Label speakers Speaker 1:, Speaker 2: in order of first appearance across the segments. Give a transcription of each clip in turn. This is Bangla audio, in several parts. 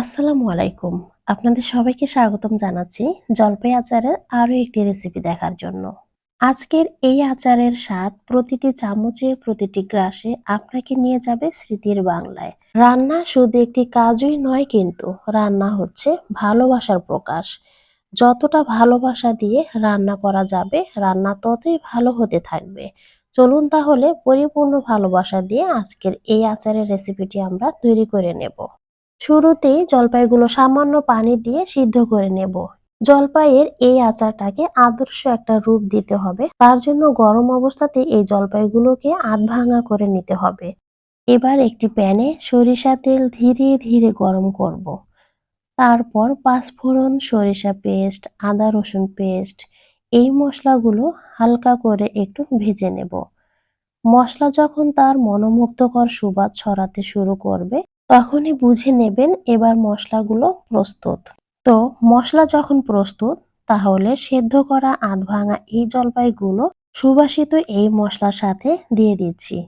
Speaker 1: আসসালামু আলাইকুম। আপনাদের সবাইকে স্বাগতম জানাচ্ছি জলপাই আচারের আরও একটি রেসিপি দেখার জন্য। আজকের এই আচারের স্বাদ প্রতিটি চামচে, প্রতিটি গ্রাসে আপনাকে নিয়ে যাবে স্মৃতির বাংলায়। রান্না শুধু একটি কাজই নয় কিন্তু, রান্না হচ্ছে ভালোবাসার প্রকাশ। যতটা ভালোবাসা দিয়ে রান্না করা যাবে, রান্না ততই ভালো হতে থাকবে। চলুন তাহলে পরিপূর্ণ ভালোবাসা দিয়ে আজকের এই আচারের রেসিপিটি আমরা তৈরি করে নেব। শুরুতেই জলপাইগুলো সামান্য পানি দিয়ে সিদ্ধ করে নেব। জলপাইয়ের এই আচারটাকে আদর্শ একটা রূপ দিতে হবে। তার জন্য গরম অবস্থাতে এই জলপাইগুলোকে আধ ভাঙা করে নিতে হবে। এবার একটি প্যানে সরিষা তেল ধীরে ধীরে গরম করব। তারপর পাঁচফোড়ন সরিষা পেস্ট, আদা রসুন পেস্ট, এই মশলাগুলো হালকা করে একটু ভেজে নেব। মশলা যখন তার মনোমুগ্ধকর সুবাদ ছড়াতে শুরু করবে তখনই বুঝে নেবেন এবার মশলাগুলো প্রস্তুত। তো, মশলা যখন প্রস্তুত, তাহলে সেদ্ধ করা আধ ভাঙা এই জলপাইগুলো সুবাসিত এই মশলার সাথে দিয়ে দিচ্ছি।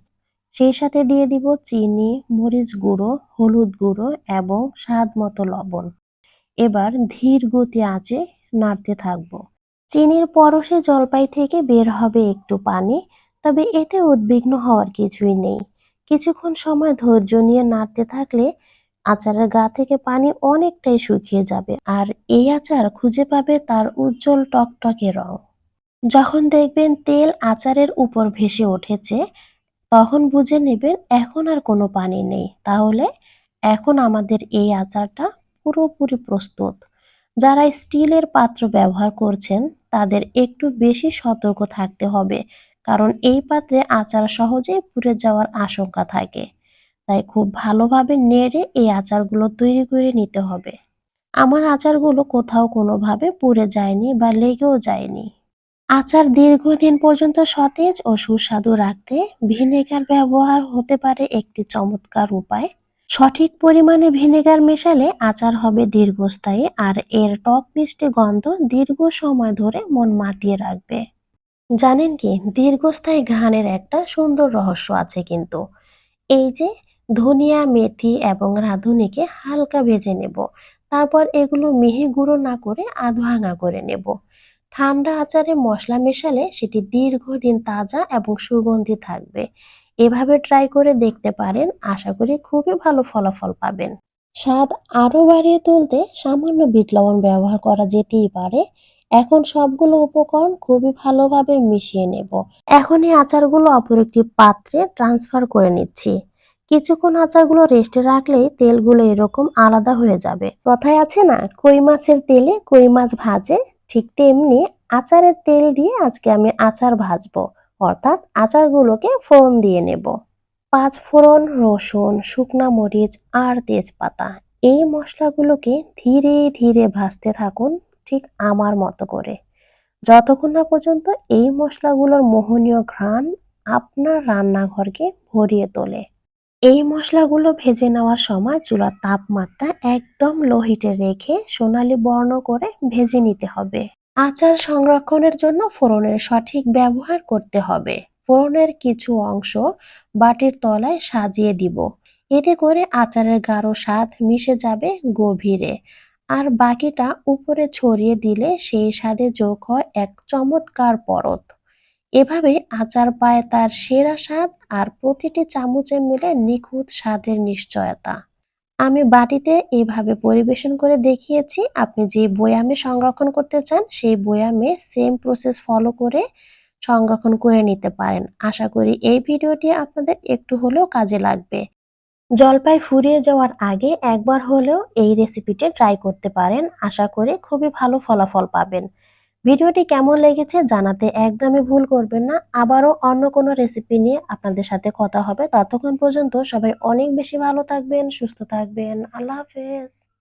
Speaker 1: সেই সাথে দিয়ে দিব চিনি, মরিচ গুঁড়ো, হলুদ গুঁড়ো এবং স্বাদ মতো লবণ। এবার ধীর গতি আঁচে নাড়তে থাকব। চিনির পরশে জলপাই থেকে বের হবে একটু পানি, তবে এতে উদ্বিগ্ন হওয়ার কিছুই নেই। কিছুক্ষণ সময় ধৈর্য নিয়ে নাড়তে থাকলে আচারের গা থেকে পানি অনেকটাই শুকিয়ে যাবে। আর এই আচার খুঁজে পাবে তার উজ্জ্বল টকটকে রং। যখন দেখবেন তেল আচারের উপর ভেসে উঠেছে, তখন বুঝে নেবেন এখন আর কোনো পানি নেই। তাহলে এখন আমাদের এই আচারটা পুরোপুরি প্রস্তুত। যারা স্টিলের পাত্র ব্যবহার করছেন, তাদের একটু বেশি সতর্ক থাকতে হবে। কারণ এই পাত্রে আচার সহজেই পুড়ে যাওয়ার আশঙ্কা থাকে। তাই খুব ভালোভাবে নেড়ে এই আচারগুলো তৈরি করে নিতে হবে। আমার আচারগুলো কোথাও কোনোভাবে পুড়ে যায়নি বা লেগেও যায়নি। আচার দীর্ঘদিন পর্যন্ত সতেজ ও সুস্বাদু রাখতে ভিনেগার ব্যবহার হতে পারে একটি চমৎকার উপায়। সঠিক পরিমাণে ভিনেগার মেশালে আচার হবে দীর্ঘস্থায়ী আর এর টক মিষ্টি গন্ধ দীর্ঘ সময় ধরে মন মাতিয়ে রাখবে। জানেন কি, দীর্ঘস্থায়ী ঘ্রাণের একটা সুন্দর রহস্য আছে কিন্তু। এই যে, ধনিয়া, মেথি এবং রাঁধুনিকে হালকা ভেজে নেব। তারপর এগুলো মিহি গুঁড়ো না করে আধ ভাঙা করে নেব। ঠান্ডা আচারে মশলা মেশালে সেটি দীর্ঘদিন তাজা এবং সুগন্ধি থাকবে। এভাবে ট্রাই করে দেখতে পারেন। আশা করি খুবই ভালো ফলাফল পাবেন। স্বাদ আরও বাড়িয়ে তুলতে সামান্য বিট লবণ ব্যবহার করা যেতেই পারে। এখন সবগুলো উপকরণ খুবই ভালোভাবে মিশিয়ে নেব। এখন এই আচারগুলো অপর একটি পাত্রে ট্রান্সফার করে নিচ্ছি। কিছুক্ষণ আচারগুলো রেস্টে রাখলেই তেলগুলো এরকম আলাদা হয়ে যাবে। কথায় আছে না, কই মাছের তেলে কই মাছ ভাজে? ঠিক তেমনি আচারের তেল দিয়ে আজকে আমি আচার ভাজবো। অর্থাৎ আচারগুলোকে ফোড়ন দিয়ে নেব। পাঁচ ফোড়ন, রসুন, শুকনা মরিচ আর তেজপাতা। এই মশলাগুলোকে ধীরে ধীরে ভাজতে থাকুন ঠিক আমার মতো করে। যতক্ষণ না পর্যন্ত এই মশলাগুলোর মোহনীয় ঘ্রাণ আপনার রান্নাঘরকে ভরিয়ে তোলে। এই মশলাগুলো ভেজে নেওয়ার সময় চুলার তাপমাত্রা একদম লো হিটে রেখে সোনালি বর্ণ করে ভেজে নিতে হবে। আচার সংরক্ষণের জন্য ফোড়নের সঠিক ব্যবহার করতে হবে। ফোড়নের কিছু অংশ বাটির তলায় সাজিয়ে দিব। এতে করে আচারের গাঢ় স্বাদ মিশে যাবে গভীরে। আর বাকিটা উপরে ছড়িয়ে দিলে সেই স্বাদে যোগ হয় এক চমৎকার পরত। এভাবে আচার পায় তার সেরা স্বাদ আর প্রতিটি চামচে মিলে নিখুঁত স্বাদের নিশ্চয়তা। আমি বাটিতে এভাবে পরিবেশন করে দেখিয়েছি, আপনি যে বয়ামে সংরক্ষণ করতে চান, সেই বয়ামে সেম প্রসেস ফলো করে সংরক্ষণ করে নিতে পারেন। আশা করি এই ভিডিওটি আপনাদের একটু হলেও কাজে লাগবে। জলপাই ফুরিয়ে যাওয়ার আগে একবার হলেও এই রেসিপিটি ট্রাই করতে পারেন। আশা করি খুবই ভালো ফলাফল পাবেন। ভিডিওটি কেমন লেগেছে জানাতে একদমই ভুল করবেন না। আবারও অন্য কোনো রেসিপি নিয়ে আপনাদের সাথে কথা হবে। ততক্ষণ পর্যন্ত সবাই অনেক বেশি ভালো থাকবেন, সুস্থ থাকবেন। আল্লাহ হাফেজ।